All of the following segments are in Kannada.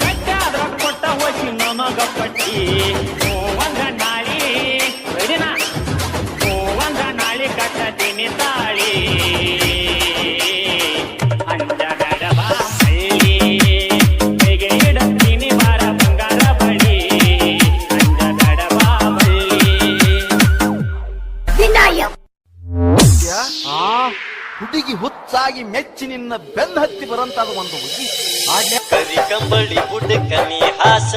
ಕಟ್ಟಾದ್ರ ಕೊಟ್ಟ ಹೊಸಿ ನಮಗ ಪಟ್ಟಿ ತಾಯಿ ಮೆಚ್ಚಿ ನಿನ್ನ ಬೆನ್ನ ಹತ್ತಿ ಬರಂತಾದ ಒಂದು ಹುಡುಗಿ. ಕರಿ ಕಂಬಳಿ ಬುಡ್ಡಕ್ಕ ನೀ ಹಾಸ.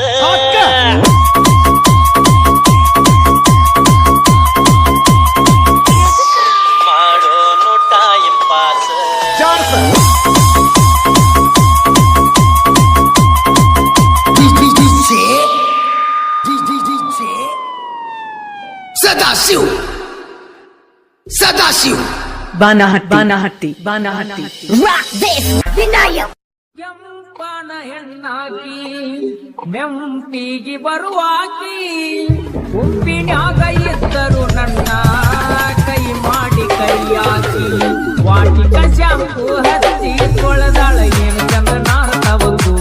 ಮಾಡೋನು ಬಾನಹಟ್ಟಿ. ಬಾನಹಟ್ಟಿ. ಬಾನಹಟ್ಟಿ. ಕೆಂಪನ ಹೆಣ್ಣಾಕಿ ಮೆಂಪಿಗೆ ಬರುವಾಕಿ ಉಪ್ಪಿನ್ಯಾಗ ಇದ್ದರು ನನ್ನ ಕೈ ಮಾಡಿ ಕೈಯಾಕಿ. ವಾಟಿಕ ಶಾಂಪು ಹಚ್ಚಿ ಕೊಳದಾಳ ಏನು ಚಂದ್ರನಾಥ ಬಂದು.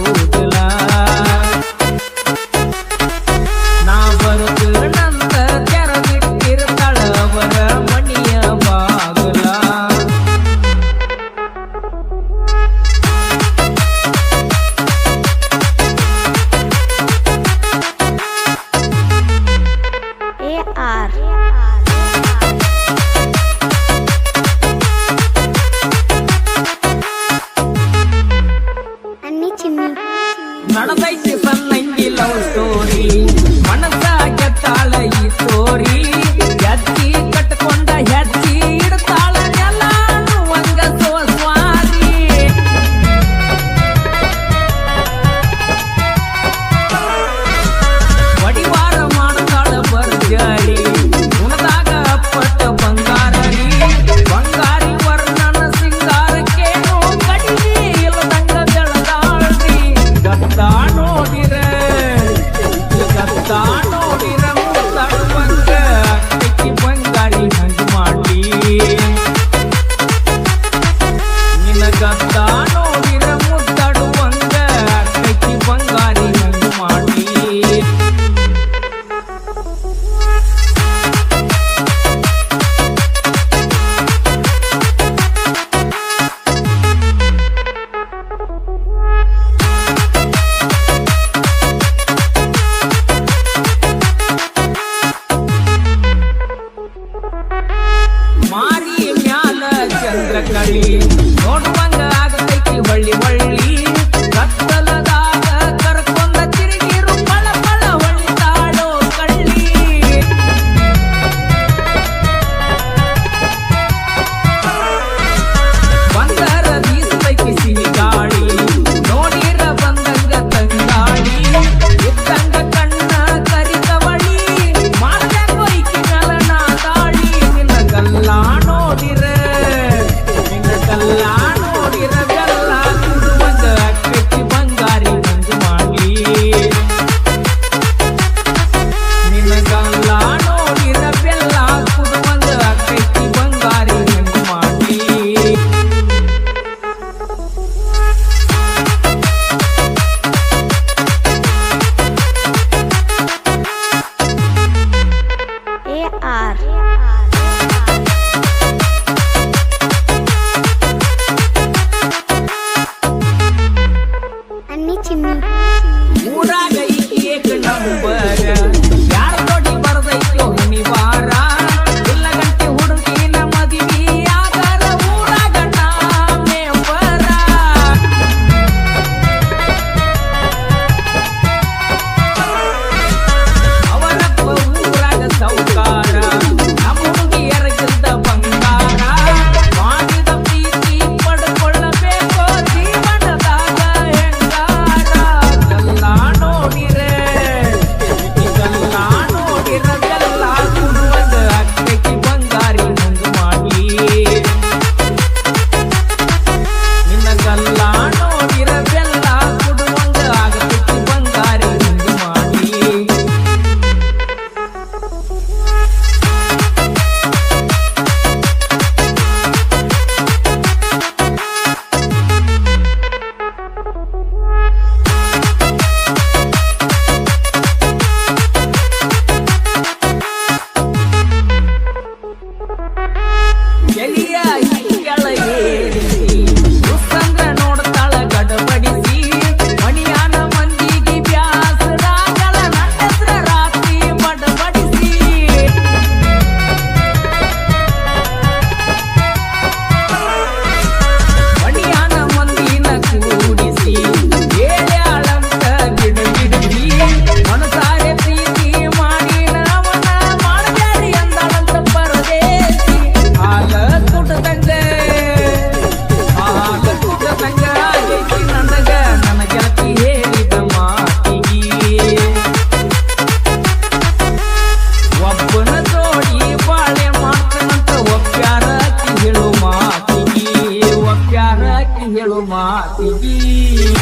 માતીજી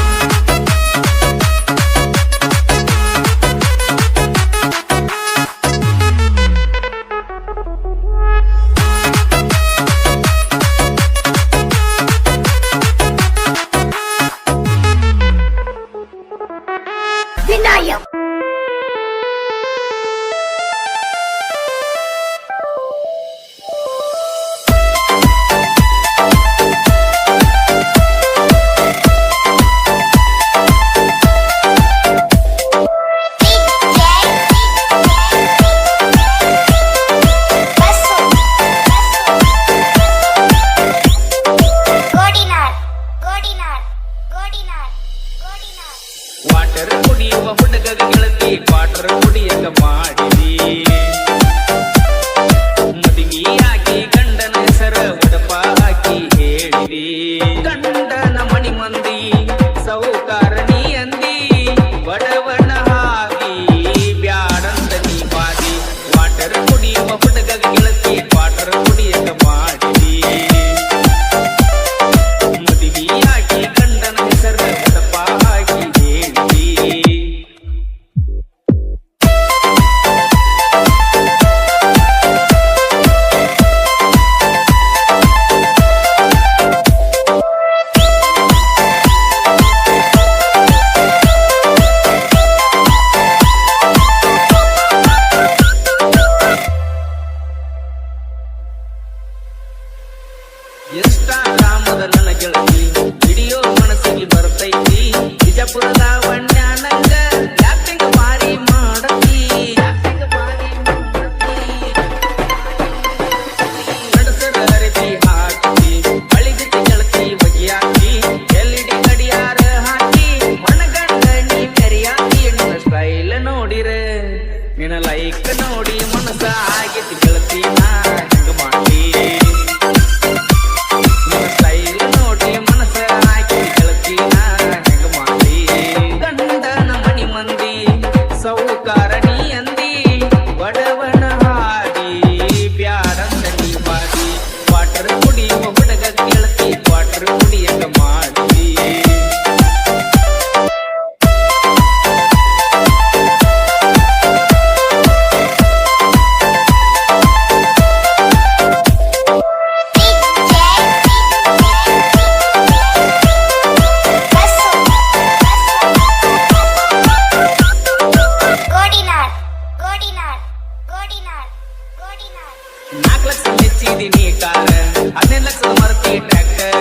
ನಾಲ್ಕು ಲಕ್ಷ ಮೆಚ್ಚಿದೀನಿ ಕಾರ ಹದಿನೈದು ಲಕ್ಷದ ಮರತಿ ಟ್ರ್ಯಾಕ್ಟರ್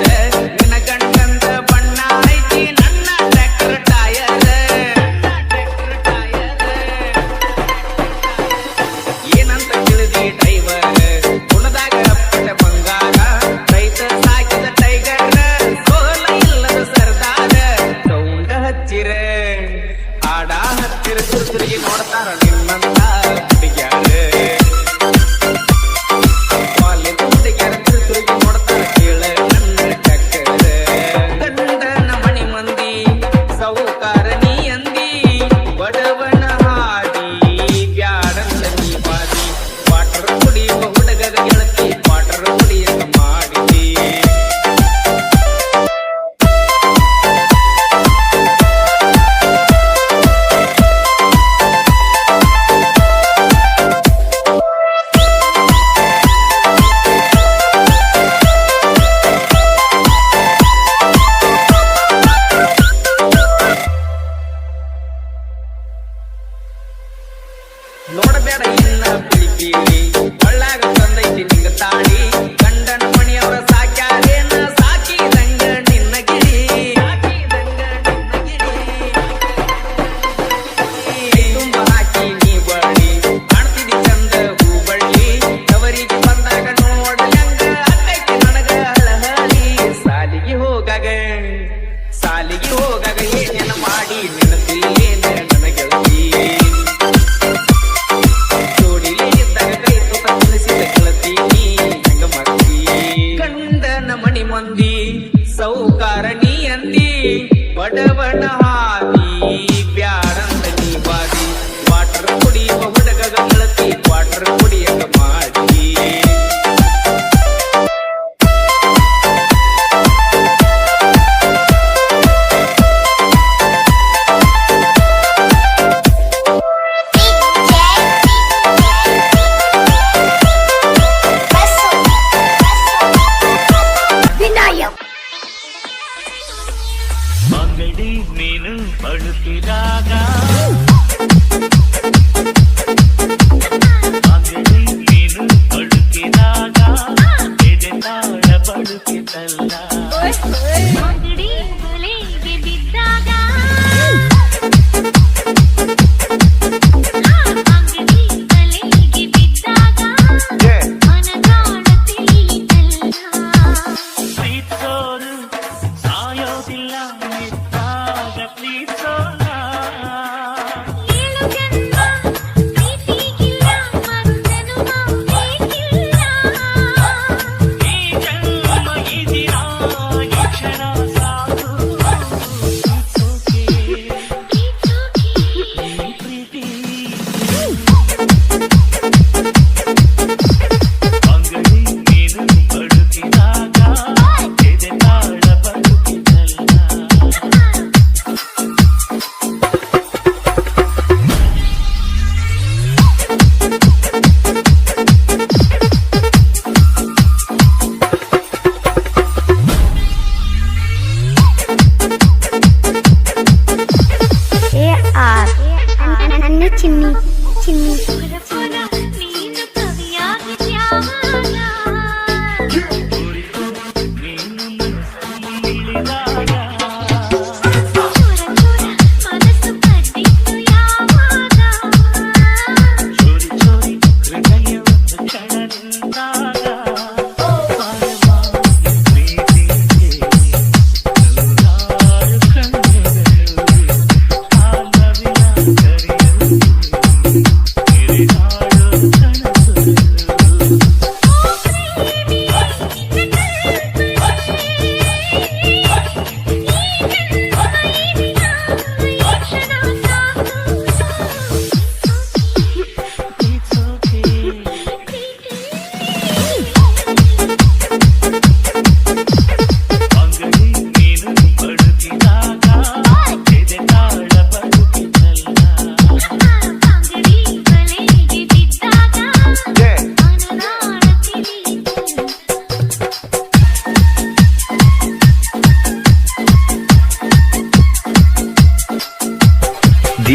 ನಿನ್ನ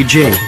J.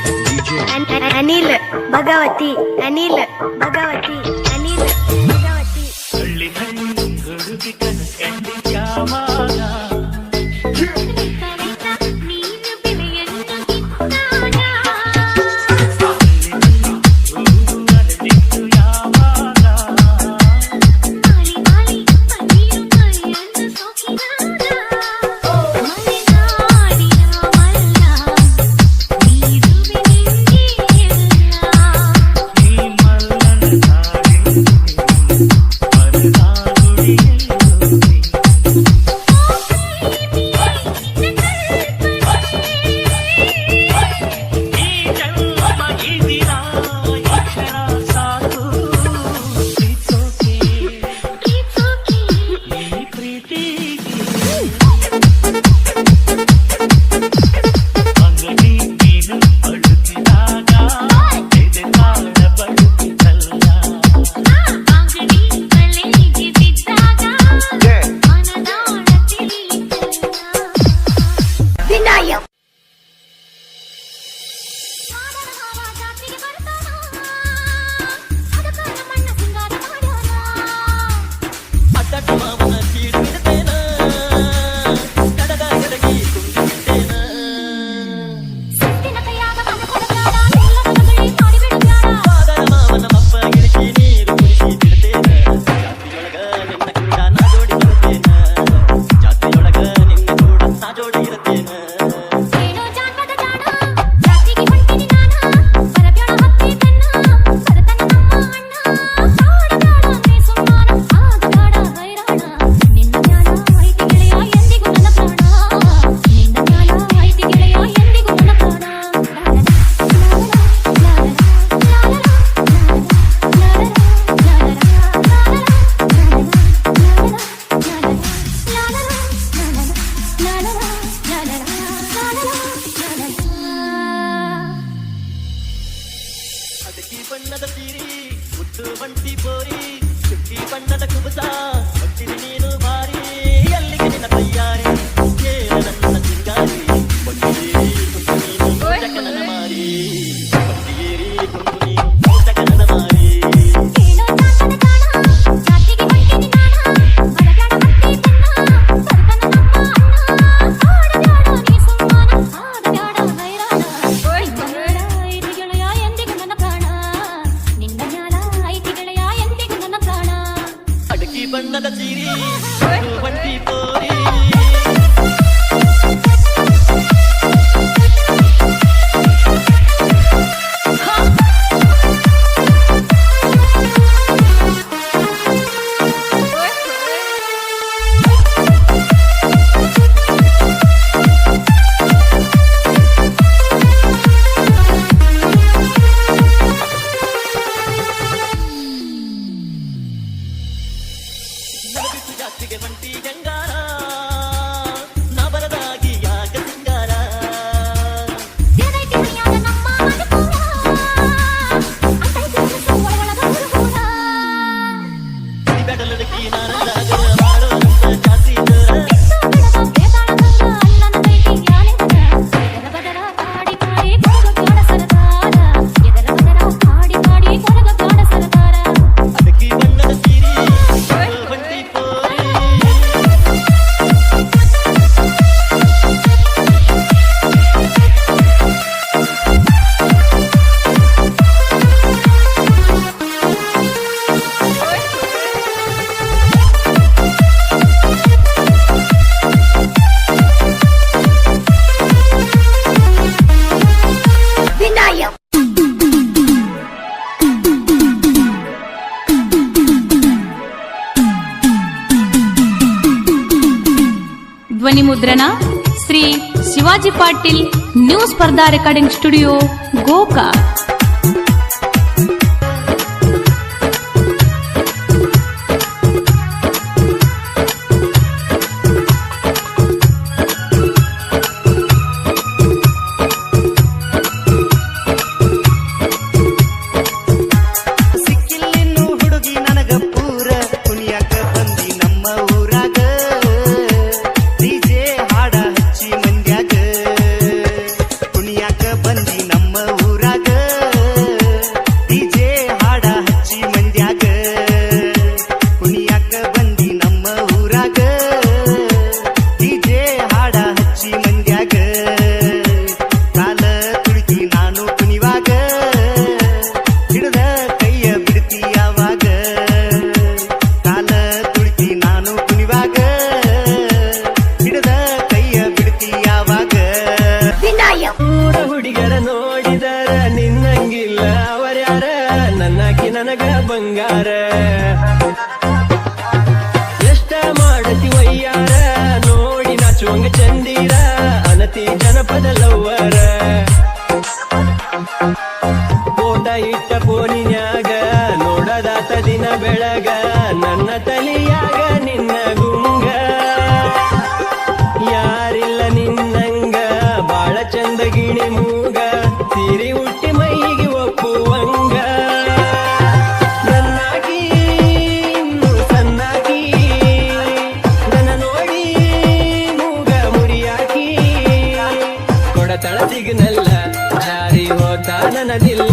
ಮುದ್ರಣ ಶ್ರೀ ಶಿವಾಜಿ ಪಾಟೀಲ್ ನ್ಯೂ ಸ್ಪರ್ಧಾ ರೆಕಾರ್ಡಿಂಗ್ ಸ್ಟುಡಿಯೋ ಗೋಕಾ ಬಂಗಾರ. ಎಷ್ಟ ಮಾಡತಿ ವಯ್ಯಾರ ನೋಡಿ ನಾಚುವಂಗ ಚಂದೀರ ಅನತಿ ಜನಪದ ಲವ್ವರ. ತಳತಿಗೆ ನಲ್ಲ ದಾರಿ ಹೋತಾನನದಿಲ್ಲ